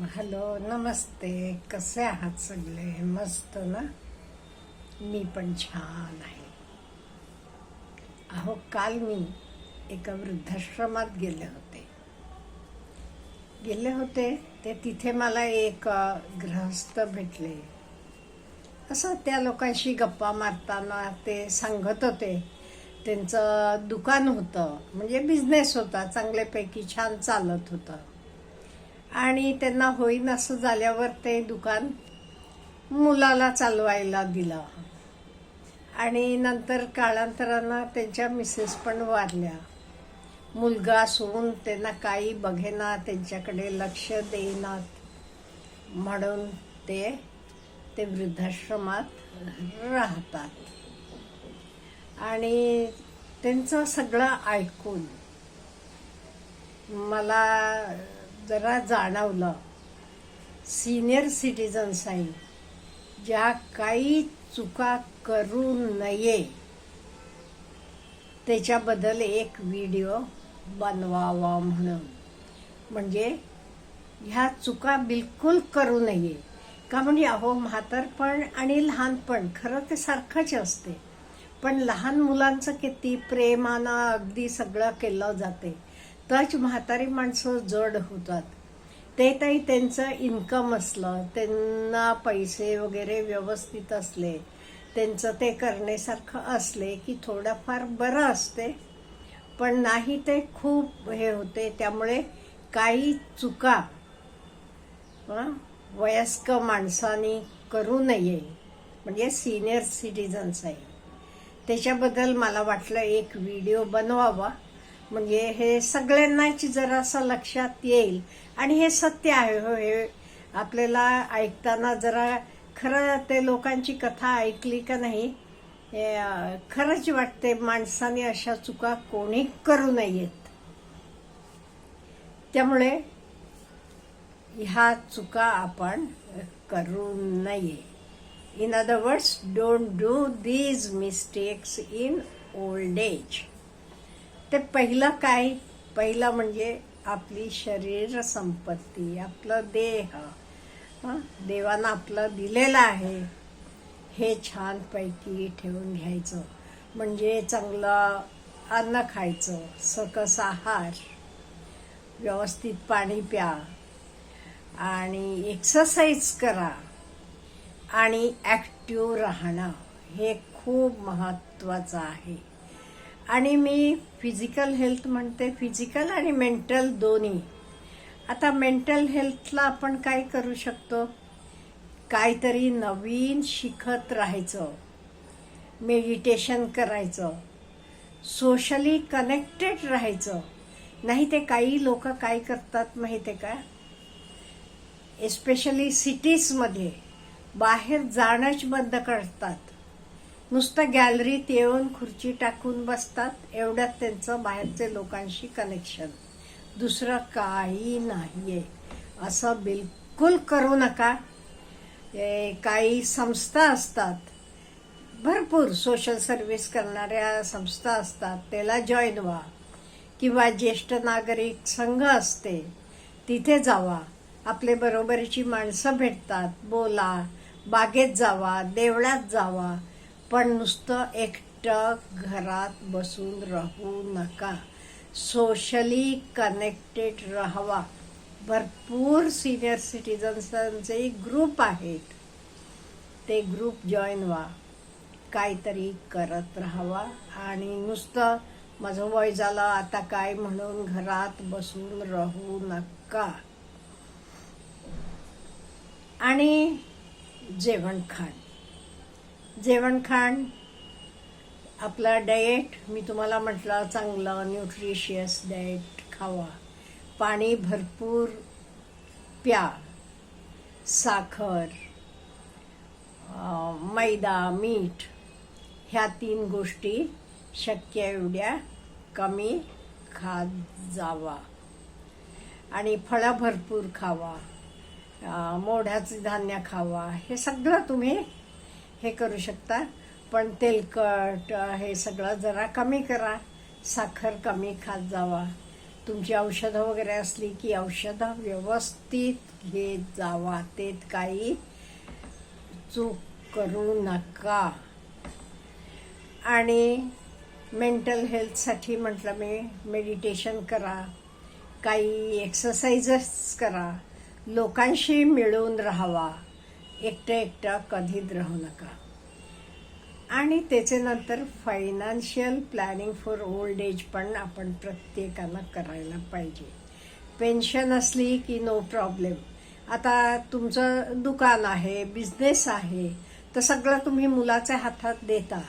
Hello नमस्ते. कसे आहात सगळे? मस्त ना? मी पण छान आहे. अहो काल मी एका वृद्धाश्रमात गेले होते. गेले होते ते तिथे मला एक गृहस्थ भेटले. असं त्या लोकांशी गप्पा मारताना ते सांगत होते. त्यांचं दुकान होतं म्हणजे बिझनेस होता चांगल्यापैकी छान चालत होतं. आणि त्यांना होईन असं झाल्यावर ते दुकान मुलाला चालवायला दिलं. आणि नंतर काळांतरानं त्यांच्या मिसेस पण वारल्या मुलगा सोडून त्यांना काही बघेना त्यांच्याकडे लक्ष देईनात म्हणून ते ते वृद्धाश्रमात राहतात. आणि त्यांचं सगळं ऐकून मला जरा जाणवलं. सिनियर सिटीजन्स आहे ज्या काही चुका करू नये त्याच्याबद्दल एक व्हिडिओ बनवावा म्हणून. म्हणजे ह्या चुका बिलकुल करू नये. का म्हणजे अहो म्हातारपण आणि लहानपण खरं ते सारखंच असते. पण लहान मुलांचं किती प्रेमानं अगदी सगळं केलं जाते. तच म्हातारी माणसं जड होतात. ते काही त्यांचं इन्कम असलं त्यांना पैसे वगैरे व्यवस्थित असले त्यांचं ते करण्यासारखं असले की थोडंफार बरं असते. पण नाही ते खूप हे होते त्यामुळे काही चुका वयस्क माणसानी करू नये. म्हणजे सिनियर सिटीजन्स आहे. त्याच्याबद्दल मला वाटलं एक व्हिडिओ बनवावा. म्हणजे हे सगळ्यांनाच जरासं लक्षात येईल. आणि हे सत्य आहे हो हे आपल्याला ऐकताना जरा खरं ते लोकांची कथा ऐकली का नाही खरंच वाटते माणसाने अशा चुका कोणी करू नयेत. त्यामुळे ह्या चुका आपण करू नये. In other words don't do these mistakes in old age ते पहिलं काय? पहिलं म्हणजे आपली शरीर संपत्ती आपलं देह. देवानं आपलं दिलेलं आहे. हे छानपैकी ठेवून घ्यायचं. म्हणजे चांगलं अन्न खायचं सकस आहार व्यवस्थित पाणी प्या आणि एक्सरसाइज करा आणि ॲक्टिव्ह राहणं हे खूप महत्त्वाचं आहे. आणि मी फिजिकल हेल्थ म्हणते. फिजिकल आणि मेंटल दोन्ही. आता मेंटल हेल्थला आपण काय करू शकतो? काहीतरी नवीन शिकत राहायचं. मेडिटेशन करायचं. सोशली कनेक्टेड राहायचं. नाही ते काही लोक काय करतात माहिती आहे का एस्पेशली सिटीजमध्ये बाहेर जाणंच बंद करतात. नुसतं गॅलरीत येऊन खुर्ची टाकून बसतात. एवढ्यात त्यांचं बाहेरचे लोकांशी कनेक्शन दुसरं काही नाहीये. असं बिलकुल करू नका. काही संस्था असतात. भरपूर सोशल सर्व्हिस करणाऱ्या संस्था असतात. त्याला जॉईन व्हा. किंवा ज्येष्ठ नागरिक संघ असते तिथे जावा. आपले बरोबरीची माणसं भेटतात. बोला. बागेत जावा. देवळात जावा. पण नुसतं एकटं घरात बसून राहू नका. सोशली कनेक्टेड राहावा. भरपूर सिनियर सिटीजन्सांचे ग्रुप आहेत. ते ग्रुप जॉईन व्हा. काहीतरी करत राहावा. आणि नुसतं माझं वय झालं आता काय म्हणून घरात बसून राहू नका. आणि जेवण खाण. जेवण खाण आपला डाएट मी तुम्हाला म्हटलं चांगलं न्यूट्रिशियस डाएट खावा. पाणी भरपूर प्या. साखर मैदा मीठ ह्या तीन गोष्टी शक्य एवढ्या कमी खात जावा. आणि फळं भरपूर खावा. मोढ्याचं मोढ्याचे धान्य खावा. हे सगळं तुम्ही हे करू शकता पण तेलकट हे सगळं जरा कमी करा. साखर कमी खात जावा. तुमची औषधं वगैरे असली की औषधं व्यवस्थित घेत जावा. तेत काही चूक करू नका. आणि मेंटल हेल्थसाठी म्हटलं मी मेडिटेशन करा. काही एक्सरसाइजेस करा. लोकांशी मिळून राहावा. एकट्या एकट्या कधीच राहू नका. आणि त्याच्यानंतर financial planning for old age पण आपण प्रत्येकाला करायला पाहिजे. पेन्शन असली की नो प्रॉब्लेम आता तुमचं दुकान आहे बिझनेस आहे तर सगळं तुम्ही मुलाच्या हातात देता.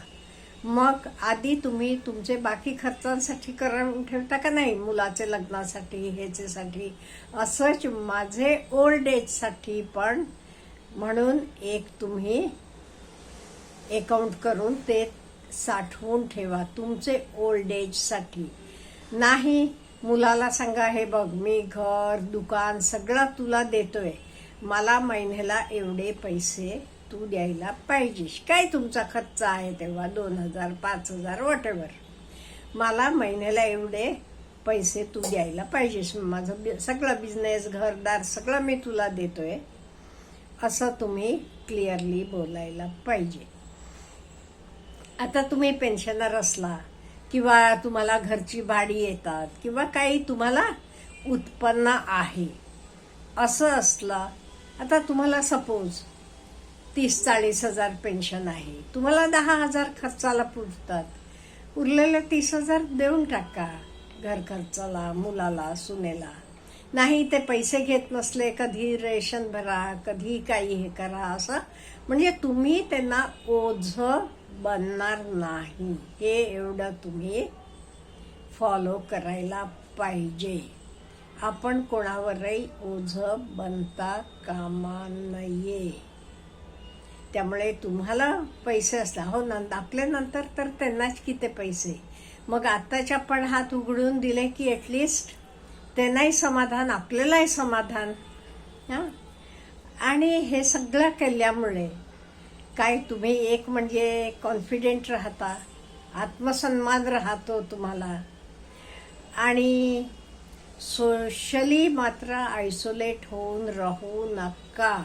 मग आधी तुम्ही तुमचे बाकी खर्चांसाठी करून ठेवता का नाही? मुलाचे लग्नासाठी ह्याच्यासाठी? असंच माझे ओल्ड एजसाठी पण म्हणून एक तुम्ही अकाउंट करून ते साठवून ठेवा तुमचे ओल्ड एजसाठी नाही मुलाला सांगा हे बघ मी घर दुकान सगळं तुला देतोय. मला महिन्याला एवढे पैसे तू द्यायला पाहिजेस. काय तुमचा खर्च आहे तेव्हा? दोन हजार पाच हजार वॉटेवर मला महिन्याला एवढे पैसे तू द्यायला पाहिजेस. माझं बि- सगळं बिझनेस घरदार सगळं मी तुला देतोय. असं तुम्ही क्लिअरली बोलायला पाहिजे. आता तुम्ही पेन्शनर असला किंवा तुम्हाला घरची भाडी येतात किंवा काही तुम्हाला उत्पन्न आहे असं असलं आता तुम्हाला सपोज तीस चाळीस हजार पेन्शन आहे तुम्हाला दहा हजार खर्चाला पुरतात. उरलेले तीस हजार देऊन टाका घर खर्चाला मुलाला सुनेला. नाही ते पैसे घेत नसले कधी रेशन भरा कधी काही हे करा असं. म्हणजे तुम्ही त्यांना ओझ बनणार नाही. हे एवढं तुम्ही फॉलो करायला पाहिजे. आपण कोणावरही ओझ बनता कामा नये. त्यामुळे तुम्हाला पैसे असला हो नंतर आपल्यानंतर तर त्यांनाच किती पैसे. मग आत्ताच्या पण हात उघडून दिले की ॲटलिस्ट त्यांनाही समाधान आपल्यालाही समाधान. हां? आणि हे सगळं केल्यामुळे काय तुम्ही एक म्हणजे कॉन्फिडेंट राहता आत्मसन्मान राहतो तुम्हाला. आणि सोशली मात्र आयसोलेट होऊन राहू नका.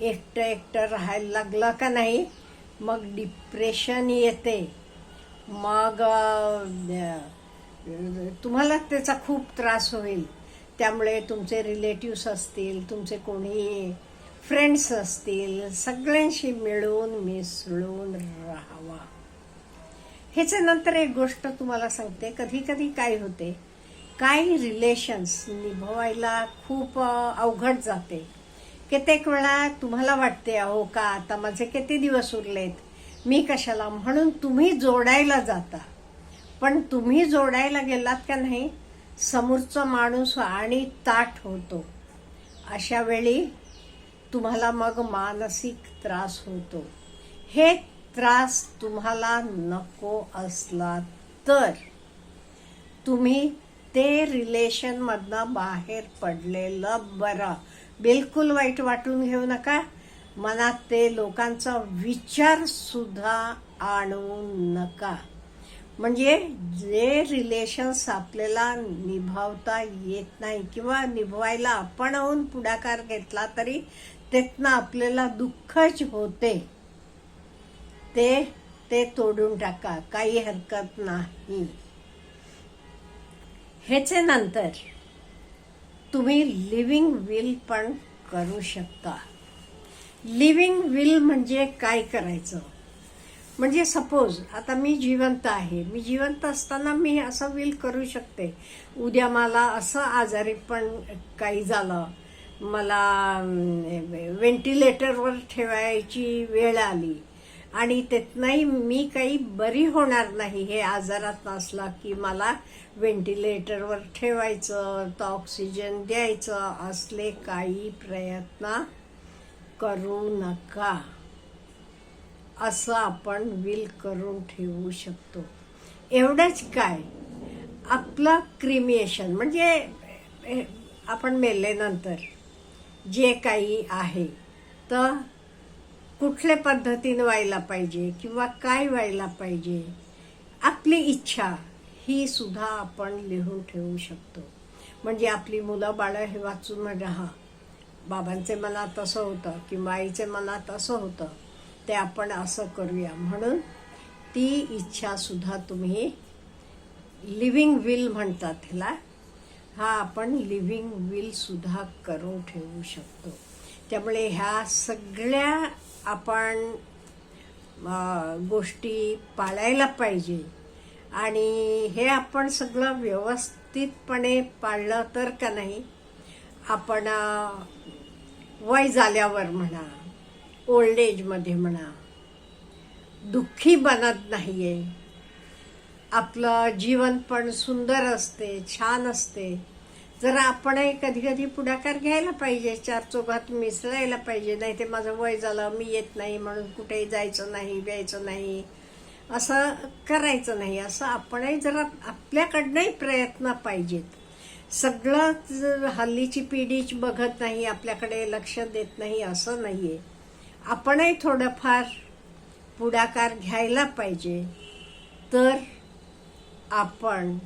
एकटं एकटं राहायला लागलं का नाही मग डिप्रेशन येते. मग तुम्हाला त्याचा खूप त्रास होईल. त्यामुळे तुमचे रिलेटिव्स असतील तुमचे कोणी फ्रेंड्स असतील सगळ्यांशी मिळून मिसळून राहावा. ह्याच्या नंतर एक गोष्ट तुम्हाला सांगते कधी कधी काय होते काही रिलेशन्स निभवायला खूप अवघड जाते. कित्येक वेळा तुम्हाला वाटते अहो का आता माझे किती दिवस उरलेत? मी कशाला? म्हणून तुम्ही जोडायला जाता. पण तुम्ही जोडायला गेलात का नाही समोरचा माणूस आणि ताठ होतो. अशा वेळी तुम्हाला मग मानसिक त्रास होतो. हे त्रास तुम्हाला नको असला तर. तुम्ही ते रिलेशनमधनं बाहेर पडलेलं बरं. बिलकुल वाईट वाटून घेऊ नका. मनात ते लोकांचा विचारसुद्धा आणू नका. म्हणजे जे रिलेशन्स आपल्याला निभावता येत नाही किंवा निभवायला आपणहून पुढाकार घेतला तरी त्यातनं आपल्याला दुःखच होते. ते ते तोडून टाका काही हरकत नाही. ह्याचे नंतर तुम्ही लिव्हिंग विल पण करू शकता. लिव्हिंग विल म्हणजे काय करायचं? म्हणजे सपोज आता मी जिवंत आहे. मी जिवंत असताना मी असं विल करू शकते. उद्या मला असं आजारी पण काही झालं मला व्हेंटिलेटरवर ठेवायची वेळ आली आणि त्यातनंही मी काही बरी होणार नाही. हे आजारात असला की मला व्हेंटिलेटरवर ठेवायचं तर ऑक्सिजन द्यायचं असले काही प्रयत्न करू नका. असं आपण विल करून ठेवू शकतो. एवढंच काय? आपलं क्रिमिएशन म्हणजे आपण मेलेनंतर जे काही आहे तर कुठल्या पद्धतीनं व्हायला पाहिजे किंवा काय व्हायला पाहिजे आपली इच्छा ही सुद्धा आपण लिहून ठेवू शकतो. म्हणजे आपली मुलं बाळं हे वाचून राहा बाबांचे मनात असं होतं किंवा आईचे मनात असं होतं. ते आपण असं करूया. म्हणून ती इच्छासुद्धा तुम्ही लिव्हिंग विल म्हणतात ह्याला. हा आपण लिव्हिंग विलसुद्धा करून ठेवू शकतो. त्यामुळे ह्या सगळ्या आपण गोष्टी पाळायला पाहिजे. आणि हे आपण सगळं व्यवस्थितपणे पाळलं तर का नाही? आपण वय झाल्यावर म्हणा ओल्ड एजमध्ये म्हणा. दुःखी बनत नाही आहे आपलं जीवन पण सुंदर असते छान असते. जरा आपणही कधी कधी पुढाकार घ्यायला पाहिजे चार चौघात मिसळायला पाहिजे नाही ते माझं वय झालं मी येत नाही म्हणून कुठेही जायचं नाही द्यायचं नाही. असं करायचं नाही. असं आपणही जरा आपल्याकडनंही प्रयत्न पाहिजेत. सगळं हल्लीची पिढीच बघत नाही आपल्याकडे लक्ष देत नाही असं नाही आहे आपणही थोडंफार पुढाकार घ्यायला पाहिजे. तर आपण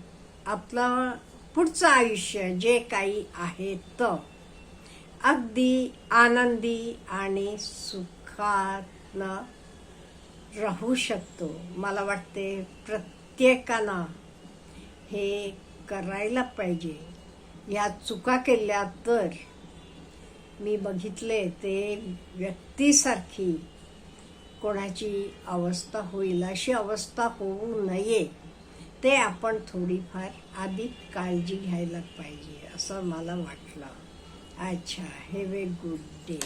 आपलं पुढचं आयुष्य जे काही आहे तर. अगदी आनंदी आणि सुखातनं राहू शकतो. मला वाटते प्रत्येकानं हे करायला पाहिजे. या चुका केल्या तर मी बघितले ते व्यक्तीसारखी कोणाची अवस्था होईल अशी अवस्था होऊ नये ते आपण थोडीफार आधी काळजी घ्यायला पाहिजे असं मला वाटलं. अच्छा हॅव ए गुड डे